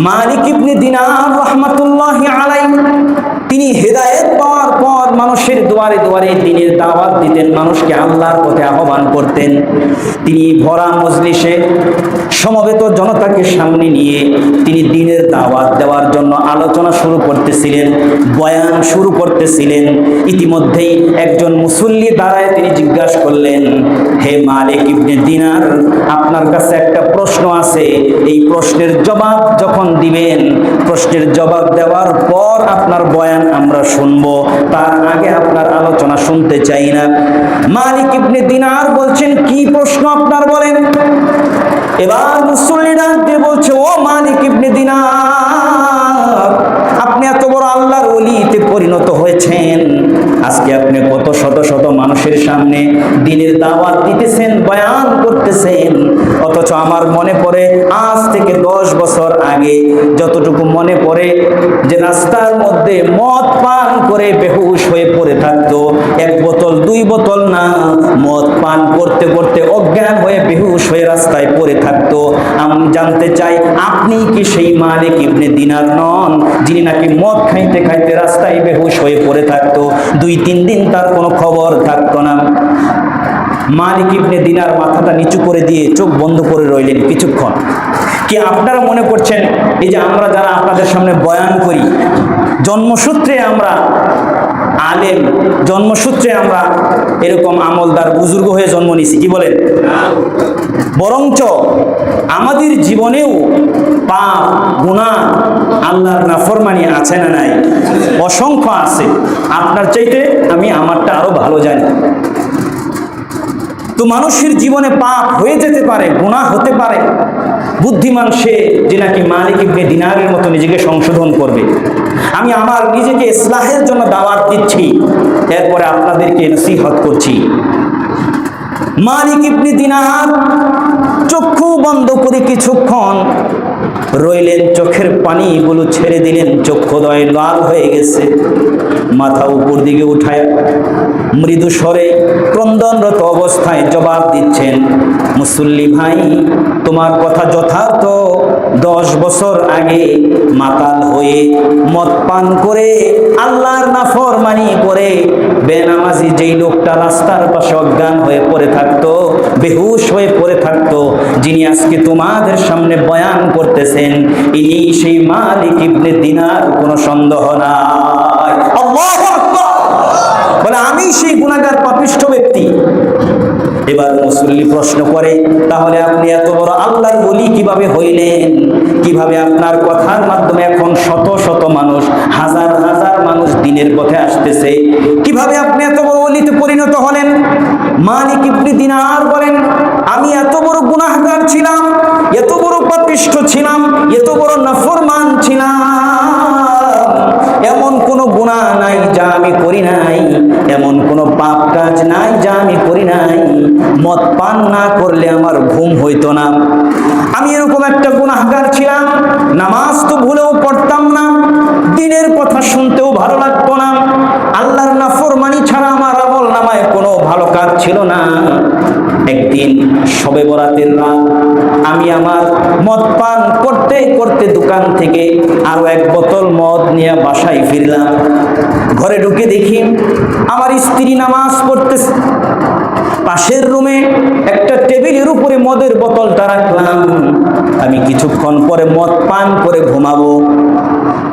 মালিক ইবনে দিনার রহমাতুল্লাহ আলাই তিনি হেদায়েত পাওয়ার পর মানুষের দুয়ারে দুয়ারে দিনের দাওয়াত দিতেন, মানুষকে আল্লাহর পথে আহ্বান করতেন। তিনি ভরা মজলিসে সমবেত জনতাকে সামনে নিয়ে তিনি দিনের দাওয়াত দেওয়ার জন্য আলোচনা শুরু করতেছিলেন, বয়ান শুরু করতেছিলেন। ইতিমধ্যেই একজন মুসল্লি দ্বারায় তিনি জিজ্ঞাসা করলেন, হে মালিক ইবনে দিনার, আপনার কাছে একটা প্রশ্ন আছে। এই প্রশ্নের জবাব যখন দিবেন প্রশ্নের জবাব দেওয়ার পর আপনার বয়ান আমরা শুনব। তার আগে আপনার আলোচনা শুনতে চাই না। মালিক ইবনে দিনার বলছেন, কি প্রশ্ন আপনার বলেন? এবার মুসল্লি দিয়ে বলছে, ও মালিক ইবনে দিনার, আপনি এত বড় আল্লাহর অলিতে পরিণত হয়েছেন। আজকে আপনি কত শত শত মানুষের সামনে দিনের দাওয়াত দিতেছেন, বয়ান করতেছেন। অথচ আমার মনে পড়ে আজ থেকে দশ বছর আগে যতটুকু মনে পড়ে যে রাস্তার মধ্যে মদ পান করে বেহুশ হয়ে পড়ে থাকতো, এক বোতল, দুই বোতল না, মদ পান করতে করতে অজ্ঞান হয়ে বেহুশ হয়ে রাস্তায় পড়ে থাকতো। আমি জানতে চাই, আপনি কি সেই মালিক ইবনে দিনার নন, যিনি নাকি মদ খাইতে খাইতে রাস্তায় বেহুশ হয়ে পড়ে থাকতো? দুই, তিন দিন তার কোনো খবর থাকতো না। মালিক ইবনে দিনার মাথাটা নিচু করে দিয়ে চোখ বন্ধ করে রইলেন কিছুক্ষণ। কি আপনারা মনে করছেন এই যে আমরা যারা আপনাদের সামনে বয়ান করি, জন্মসূত্রে আমরা আলেম, জন্মসূত্রে আমরা এরকম আমলদার বুজুর্গ হয়ে জন্ম নিছি কি বলেন? বরঞ্চ আমাদের জীবনেও পাপ গুণা আল্লাহর নাফরমানি আছে না নাই? অসংখ্য আছে। আপনার চাইতে আমি আমারটা আরও ভালো জানি। তো মানুষের জীবনে পাপ হয়ে যেতে পারে গুণা হতে পারে। বুদ্ধিমান সে যে নাকি মালিক ইবনে দিনারের মতো নিজেকে সংশোধন করবে। আমি আমার নিজেকে ইসলাহের জন্য দাওয়াত দিচ্ছি, এরপরে আপনাদেরকে নসিহত করছি। মালিক ইবনে দিনার চক্ষু বন্ধ করে কিছুক্ষণ রইলেন চোখের পানিগুলো ছেড়ে দিলেন, চক্ষুদয় লাল হয়ে গেছে। মাথা উপর দিকে উঠায়, মৃদু স্বরে ক্রন্দনরত অবস্থায় জবাব দিচ্ছেন, মুসল্লি ভাই, তোমার কথা যথার্থ। দশ বছর আগে মাতাল হয়ে মদ পান করে, আল্লাহর নাফরমানি করে বেনামাজি যেই লোকটা রাস্তার পাশে অজ্ঞান হয়ে পড়ে থাকতো বেহুশ হয়ে পড়ে থাকতো, যিনি আজকে তোমাদের সামনে বয়ান করতেছেন, ইনি সেই মালিক ইবনে দিনার, কোনো সন্দেহ নাই। বলে, আমি সেই গুণাগার পাপিষ্ঠ ব্যক্তি। এবার মুসল্লি প্রশ্ন করে, তাহলে আপনি এত বড় আল্লাহর বলি কীভাবে হইলেন? কীভাবে আপনার কথার মাধ্যমে এখন শত শত মানুষ, হাজার হাজার মানুষ দিনের পথে আসতেছে? কীভাবে আপনি এত বড় অলিতে পরিণত হলেন? মালিক ইবনে দিনার বলেন, আমি এত বড় গুনাহগার ছিলাম, এত বড় পাপিষ্ঠ ছিলাম, এত বড় নাফরমান ছিলাম। এমন কোনো গুনাহ নাই যা আমি করি নাই, এমন কোনো পাপ কাজ নাই যা আমি করি নাই। মদ পান না করলে আমার ঘুম হইতো না। আমি এরকম একটা গুনাহগার ছিলাম, নামাজ তো ভুলেও পড়তাম না, দিনের কথা শুনতেও ভালো লাগতো না। আল্লাহর নাফরমানি ছাড়া নামায় কোনো ভালো কাজ ছিল না। একদিন সবে বরাতের রাত, আমি আমার মদ পান করতে করতে দোকান থেকে আরও এক বোতল মদ নিয়ে বাসায় ফিরলাম। ঘরে ঢুকে দেখি আমার স্ত্রী নামাজ পড়তেছে। পাশের রুমে একটা টেবিলের উপরে মদের বোতলটা রাখলাম। আমি কিছুক্ষণ পরে মদ পান করে ঘুমাবো।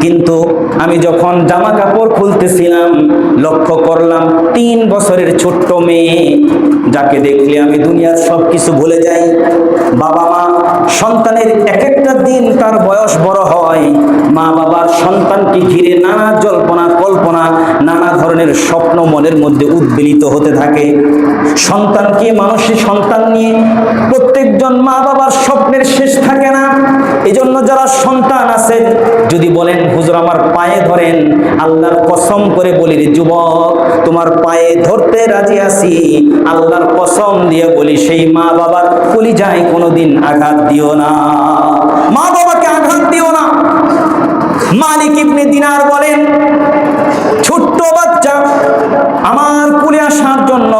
কিন্তু আমি যখন জামা কাপড় খুলতেছিলাম, লক্ষ্য করলাম তিন বছরের ছোট্ট মেয়ে, যাকে দেখলে আমি দুনিয়ার সব কিছু ভুলে যাই। বাবা মা, সন্তানের এক একটা দিন তার বয়স বড় হয়। মা বাবার সন্তানকে ঘিরে নানা জল্পনা, কল্পনা, নানা ধরনের স্বপ্ন মনের মধ্যে উদ্বেলিত হতে থাকে। সন্তানকে, মানুষের সন্তান নিয়ে প্রত্যেকজন মা বাবার স্বপ্নের শেষ থাকে না। এজন্য যারা সন্তান আছেন যদি বলেন, হুজুর, আমার পায়ে ধরেন, আল্লাহর কসম করে বলি রে যুবক, তোমার পায়ে ধরতে রাজি আছি, আল্লাহর কসম দিয়ে বলি, সেই মা বাবার কলিজায় কোনোদিন আঘাত দিও না। মা বাবাকে আঘাত দিও না মালিক ইবনে দিনার বলেন, ছোট্ট বাচ্চা আমার কুলে আসার জন্য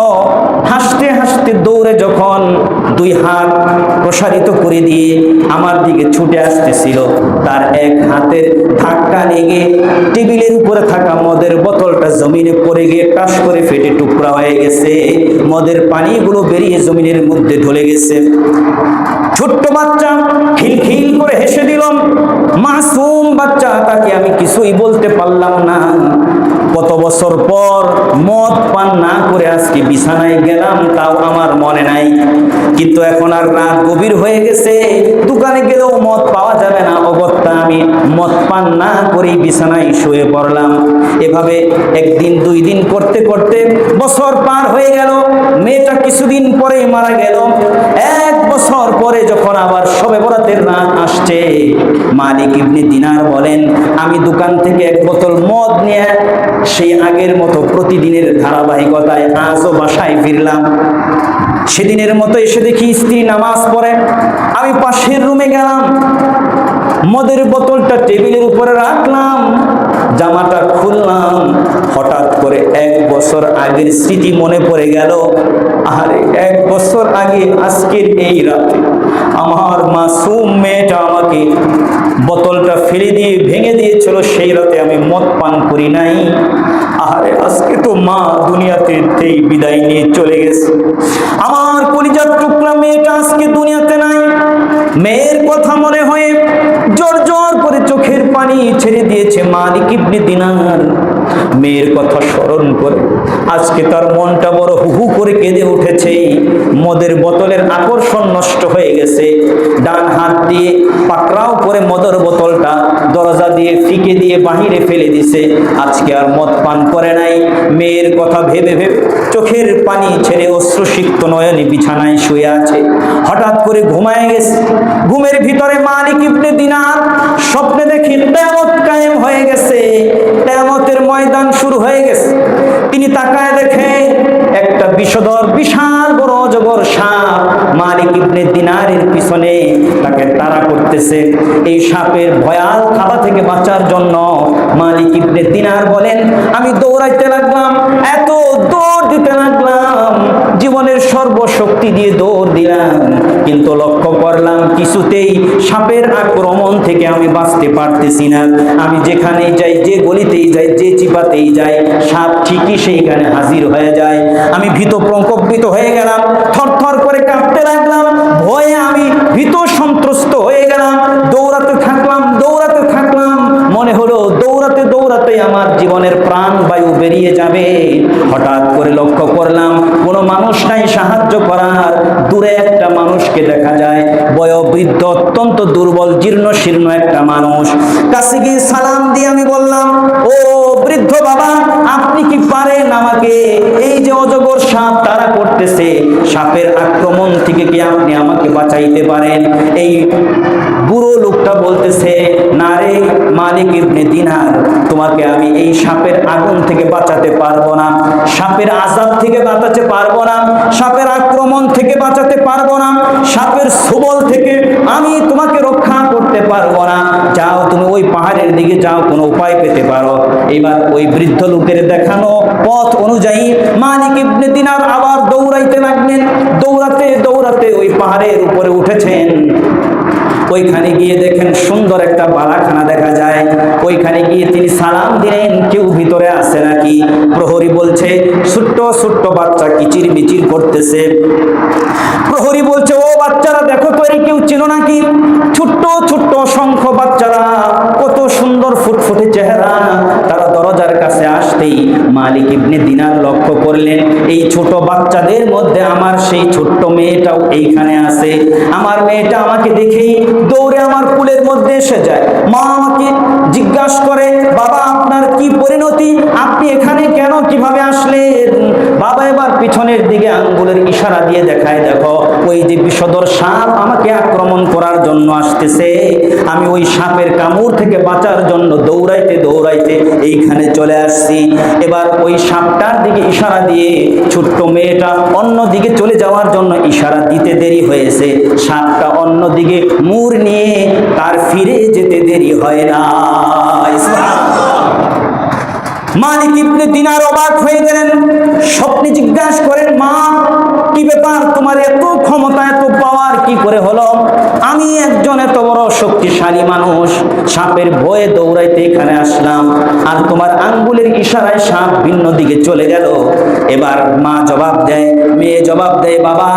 হাসতে হাসতে দৌড়ে যখন দুই হাত প্রসারিত করে দিয়ে আমার দিকে ছুটে আসতেছিল, তার এক হাতের ধাক্কা লেগে টেবিলের উপরে থাকা মদের বোতলটা জমিনে পড়ে গিয়ে টাস করে ফেটে টুকরা হয়ে গেছে। মদের পানিগুলো বেরিয়ে জমিনের মধ্যে ঢলে গেছে। ছোট্ট বাচ্চা খিলখিল করে হেসে দিলাম মাসুম বাচ্চা, তাকে আমি কিছুই বলতে পারলাম না। কত বছর পর মদ পান না করে আজকে বিছানায় গেলাম, তাও আমার মনে নাই। কিন্তু এখন আর রাত গভীর হয়ে গেছে, দোকানে গেলেও মদ পাওয়া যাবে না। অগত্যা আমি মদ পান না করেই বিছানায় শুয়ে পড়লাম। এভাবে একদিন, দুই দিন করতে করতে বছর পার হয়ে গেল। মেয়েটা কিছুদিন পরেই মারা গেল। এক বছর পরে যখন আবার সবে বরাতের রাত আসছে মালিক ইবনে দিনার বলেন, আমি দোকান থেকে এক বোতল মদ নিয়ে সেই আগের মতো প্রতিদিনের ধারাবাহিকতায় আজও বাসায় ফিরলাম। সেদিনের মতো এসে দেখি স্ত্রী নামাজ পড়ে। আমি পাশের রুমে গেলাম। মদের বোতলটা টেবিলের উপরে রাখলাম, জামাটা খুললাম। হঠাৎ করে এক বছর আগের স্মৃতি মনে পড়ে গেল। আরে এক বছর আগে আজকের এই রাতে আমার মাসুম মেয়েটা আমাকে বোতলটা ফেলে দিয়ে ভেঙে দিয়েছিল, সেই রাতে আমি মদ পান করি নাই। আরে আজকে তো মা দুনিয়াতে এই বিদায় নিয়ে চলে গেছে। আমার কলিজার টুকরা মেয়েটা আজকে দুনিয়াতে নাই। মেয়ের কথা মনে হয়ে জোর জোর করে চোখের পানি ছেড়ে দিয়েছে মালিক ইবনে দিনার। মেয়ের কথা স্মরণ করে আজকে তার মনটা বড় হুহু করে কেঁদে উঠেছে। মদের বোতলের আকর্ষণ নষ্ট হয়ে গেছে। ডান হাত দিয়ে পাকড়াও করে মদের বোতলটা দরজা দিয়ে ফিকে দিয়ে বাহিরে ফেলে দিছে। আজকে আর মদ পান করে নাই। মেয়ের কথা ভেবে ভেবে চোখের পানি ছেড়ে অশ্রুসিক্ত নয়নে বিছানায় শুয়ে আছে। হঠাৎ করে ঘুমায় গেছে। ঘুমের ভিতরে মালিক ইবনে দিনার স্বপ্নে দেখি তেমত কায়েম হয়ে গেছে। তেমতের ময়দান শুরু হয়ে গেছে। তিনি তাকায় দেখে একটা বিষধর বিশাল সাপ মালিক ইবনে দিনারের পিছনে তাকে তাড়া করতেছে। এই সাপের ভয়াল থাবা থেকে বাঁচার জন্য মালিক ইবনে দিনার বলেন, আমি দৌড়াইতে লাগলাম, এত দৌড় দিতে লাগলাম, জীবনের সর্বশক্তি দিয়ে দৌড় দিলাম। কিন্তু লক্ষ্য করলাম, কিছুতেই সাপের আক্রমণ থেকে আমি বাঁচতে পারতেছি না। আমি যেখানেই যাই, যে গলিতেই যাই, যে চিপাতেই যাই, সাপ ঠিকই সেইখানে হাজির হয়ে যায়। আমি ভীত প্রকম্পিত হয়ে গেলাম, থরথর করে দৌড়াতে আমার জীবনের প্রাণ বায়ু বেরিয়ে যাবে। হঠাৎ করে লক্ষ্য করলাম, কোনো মানুষ নাই, সাহায্য করার দূরে একটা মানুষকে দেখা যায়। বয়োবৃদ্ধ, অত্যন্ত দুর্বল জীর্ণ শীর্ণ একটা মানুষ। কাছে গিয়ে সালাম দিয়ে আমি বললাম, ও বৃদ্ধ বাবা, আপনি কি পারেন আমাকে? এই যে অজগর সাপ তারা করতেছে, সাপের আক্রমণ থেকে কি আপনি আমাকে বাঁচাইতে পারেন? এই লোকটা বলতেছে, না রে মালিক ইবনে দিনার, তোমাকে আমি এই সাপের আগুন থেকে বাঁচাতে পারব না। সাপের আজাব থেকে বাঁচাতে পারব না। সাপের আক্রমণ থেকে বাঁচাতে পারব না। সাপের সুবল থেকে আমি তোমাকে রক্ষা করতে পারব না। যাও, তুমি ওই পাহাড়ের দিকে যাও, কোনো উপায় পেতে পারো। এবার ওই বৃদ্ধ লোকের দেখানো পথ অনুযায়ী মালিক ইবনে দিনার আবার দৌড়াইতে লাগলেন। দৌড়াতে দৌড়াতে ওই পাহাড়ের উপরে উঠেছেন। ওইখানে গিয়ে দেখেন সুন্দর একটা বালাখানা দেখা যায়। ওইখানে গিয়ে তিনি সালাম দিলেন, কেউ ভিতরে আসে নাকি? প্রহরী বলছে, ছোট্ট ছোট্ট বাচ্চা কিচির মিচির করতেছে। প্রহরী বলছে, ও বাচ্চারা, দেখো তো কেউ ছিল নাকি? ছোট্ট ছোট্ট অসংখ্য বাচ্চারা মালিক ইবনে দিনার লক্ষ্য করলেন, এই ছোট বাচ্চাদের মধ্যে আমার সেই ছোট্ট মেয়েটাও এইখানে আছে। আমার মেয়েটা আমাকে দেখেই দৌড়ে আমার কুলের মধ্যে এসে যায়। মা আমাকে জিজ্ঞাসা করে, বাবা, আপনার কি পরিণতি? আপনি এখানে কেন কীভাবে আসলেন? বাবা এবার পিছনের দিকে আঙ্গুলের ইশারা দিয়ে দেখায়, দেখো, ওই যে বিষধর সাপ আমাকে আক্রমণ করার জন্য আসতেছে। আমি ওই সাপের কামড় থেকে বাঁচার জন্য দৌড়াইতে দৌড়াইতে এইখানে চলে আসছি। এবার ওই সাপটার দিকে ইশারা দিয়ে ছোট্ট মেয়েটা অন্য দিকে চলে যাওয়ার জন্য ইশারা দিতে দেরি হয়েছে। সাপটা অন্য দিকে মুর নিয়ে তার ফিরে যেতে দেরি হয় না। মালিক ইবনে দিনার অবাক হয়ে গেলেন। স্বপ্নে জিজ্ঞাসা করেন, মা, কি ব্যাপার? তোমার এত ক্ষমতা, এত কি করে হলো? আমি একজন এত বড় শক্তিশালী মানুষ, সাপের ভয়ে দৌড়াইতে এখানে আসলাম আর তোমার আঙ্গুলের ইশারায় সাপ ভিন্ন দিকে চলে গেল। এবার মা জবাব দেয়, মেয়ে জবাব দেয়, বাবা,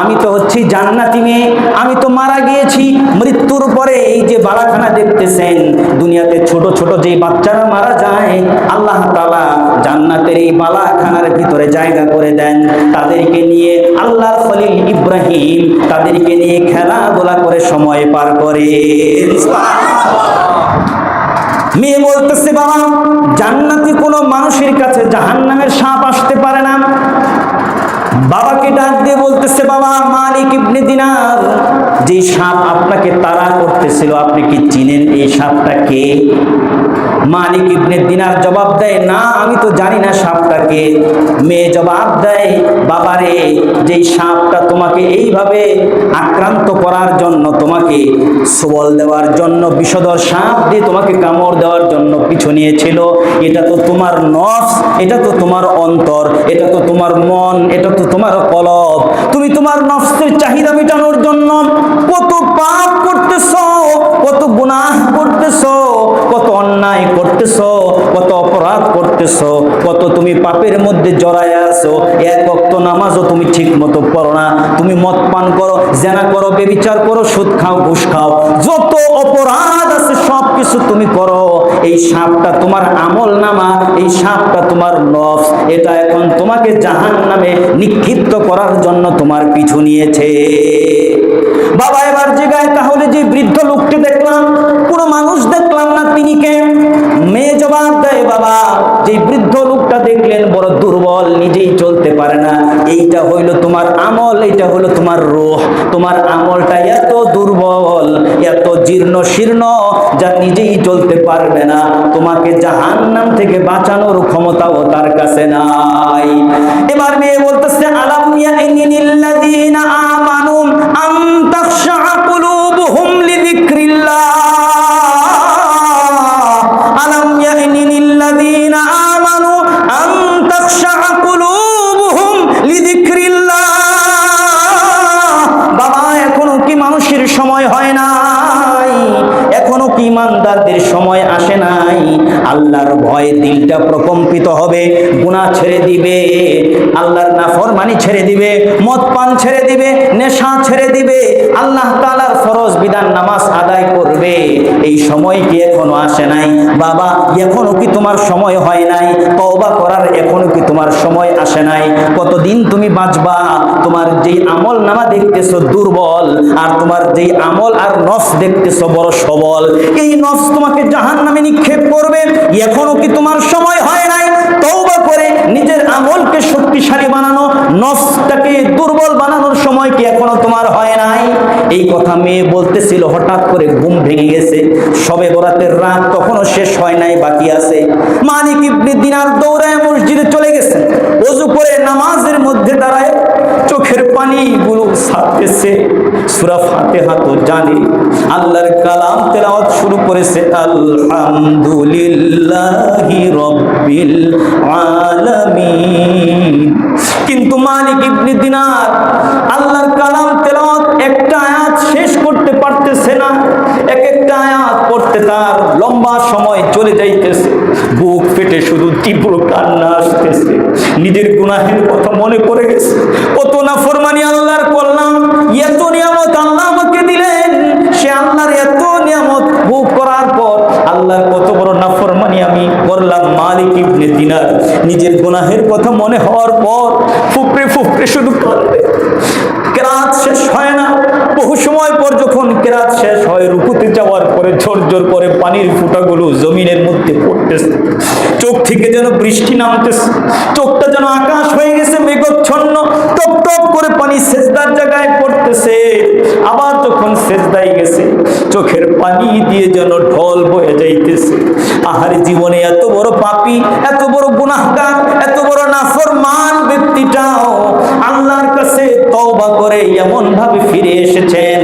আমি তো হচ্ছি জান্নাতি মেয়ে, আমি তো মারা গিয়েছি, মৃত্যুর পরে এই যে বাড়াখানা দেখতেছেন, দুনিয়াতে ছোট ছোট যে বাচ্চারা মারা যায়, আল্লাহ তালা জান্নাতের এই বালাখানার ভিতরে জায়গা করে দেন। তাদেরকে নিয়ে আল্লাহর খলিল ইব্রাহিম তাদেরকে নিয়ে খেলাধুলা করে সময় পার করে। মেয়ে বলতেছে, বাবা, জান্নাতি কোনো মানুষের কাছে জাহান্নামের সাপ আসতে পারে না। বাবাকে ডাক দিয়ে বলতেছে, বাবা, মালিক ইবনে দিনার যে সাপ আপনাকে তাড়া করতেছিল, আপনি কি চিনেন এই সাপটা কে? মালিক ইবনে দিনার জবাব দেয়, না, আমি তো জানি না সাপটাকে মেয়ে জবাব দেয়, বাবারে, যেই সাপটা তোমাকে এইভাবে আক্রান্ত করার জন্য, তোমাকে সবল দেওয়ার জন্য, বিষধর সাপ দিয়ে তোমাকে কামড় দেওয়ার জন্য পিছু নিয়েছিল, এটা তো তোমার নফস এটা তো তোমার অন্তর, এটা তো তোমার মন, এটা তো তোমার কলব। তোমার নফসের চাহিদা মেটানোর জন্য কত পাপ করতেছ কত গুনাহ করতেছ। কত অন্যায় করতেছ, কত অপরাধ করতেছ, কত তুমি পাপের মধ্যে জড়ায় আছো, এক অক্ত নামাজও তুমি ঠিক মতো পড়ো না, তুমি মদ পান করো, জেনা করো, বেবিচার করো, সুদ খাও, ঘুষ খাও, যত অপরাধ আছে সব কিছু তুমি করো। এই সাপটা তোমার আমল নামা, এই সাপটা তোমার নফস, এটা এখন তোমাকে জাহান নামে নিক্ষিপ্ত করার জন্য তোমার পিছু নিয়েছে। বাবা, এবার জায়গায় তাহলে যে বৃদ্ধ লোকটি দেখলাম, কোনো মানুষ তিনি কে মেয়ে জবাব দেয়, বাবা, যে বৃদ্ধ লোকটা দেখলেন বড় দুর্বল, নিজেই চলতে পারে না। এইটা হইল তোমার আমল, এইটা হইল তোমার রোহ। তোমার আমলটা এত দুর্বল, এত জীর্ণ শীর্ণ যা নিজেই চলতে পারবে না। তোমাকে জাহান্নাম থেকে বাঁচানোর ক্ষমতাও তার কাছে নাই। এবার মেয়ে বলতেছে, আলাম ইয়াইনিল্লাযীনা ছেড়ে দিবে, আল্লাহর নাফরমানি ছেড়ে দিবে মদ পান ছেড়ে দিবে, নেশা ছেড়ে দিবে, আল্লাহ তাআলার ফরজ বিধান নামাজ আদায় করবে। এই সময় কি এখনও আসে নাই? বাবা, এখনও কি তোমার সময় হয় নাই? তওবা করার এখনও কি তোমার সময় আসে নাই? কতদিন তুমি বাঁচবা? তোমার যেই আমল নামা দেখতেছো দুর্বল, আর তোমার যেই আমল আর নফস দেখতেছো বড় সবল, এই নফস তোমাকে জাহান নামে নিক্ষেপ করবে। এখনও কি তোমার সময় হয় নাই? তওবা করে নিজের আমলকে শক্তিশালী বানানো, নফসটাকে দুর্বল বানানোর সময় কি এখনও তোমার হয় নাই? এই কথা মেয়ে বলতেছিল, হঠাৎ করে ঘুম ভেঙে গেছে। সবে বরাতের রাত তখনও শেষ হয় নাই, বাকি আছে। মালিক ইবনে দিনার দৌড়ায় মসজিদে চলে গেছেন। অজু করে নামাজের মধ্যে দাঁড়ায় চোখের পানিগুলো ছাড়তেছে। সুরা ফাতে তো জানে। আল্লাহর কালাম তেলাওয়াত শুরু করেছে, আলহামদুলিল্লাহি রাব্বিল আলামিন। কিন্তু মালিক ইবনে দিনার আল্লাহর কালাম তেলাওয়াত একটা আয়াত শেষ করতে পারতেছে না এক একটা আয়াত তার লম্বা সময় চলে যাইতেছে। বুক ফেটে শুধু তীব্র কান্না আসতেছে। নিজের গুনাহের কথা মনে পড়ে গেছে। কত না ফরমানি আল্লাহর করলাম এত নিয়ামত আল্লাহ আমাকে দিলেন। সে আল্লাহর এত নিয়ামত বুক করার পর আল্লাহর কত বড় না নাফরমানি আমি করলাম। মালিক ইবনে দিনার। নিজের গুনাহের কথা মনে হওয়ার পর ফুকরে ফুকরে শুধু কাঁদবে। কেরাত শেষ হয় না। বহু সময় যখন কেরাত শেষ হয়, রুকুতে যাওয়ার পরে ঝরঝর করে পানির ফুটাগুলো জমিনের মধ্যে পড়তেছে। চোখ থেকে যেন বৃষ্টি নামতেছে। চোখটা যেন আকাশ হয়ে গেছে মেঘচ্ছন্ন। টপ টপ করে পানি সেজদার জায়গায় পড়তেছে। আবার যখন সেজদায় গেছে, চোখের পানি দিয়ে যেন ঢল বয়ে যাইতেছে। আহার জীবনে এত বড় পাপী, এত বড় গুনাহগার, এত বড় নাফরমান ব্যক্তিটাও আল্লাহর কাছে তওবা করে এমন ভাবে ফিরে এসেছেন।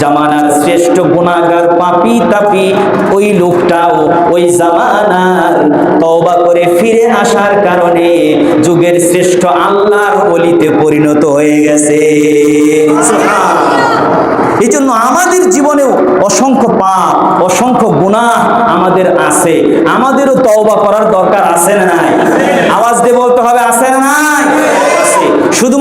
জামানার শ্রেষ্ঠ গুণাগার পাপি তাপি ওই লোকটাও ওই জামানার তওবা করে ফিরে আসার কারণে যুগের শ্রেষ্ঠ আল্লাহর অলিতে পরিণত হয়ে গেছে। এই জন্য আমাদের জীবনেও অসংখ্য পাপ, অসংখ্য গুণা আমাদের আছে। আমাদেরও তওবা করার দরকার আছে না নাই? আওয়াজ দিয়ে বলতে হবে, আছে না নাই? শুধু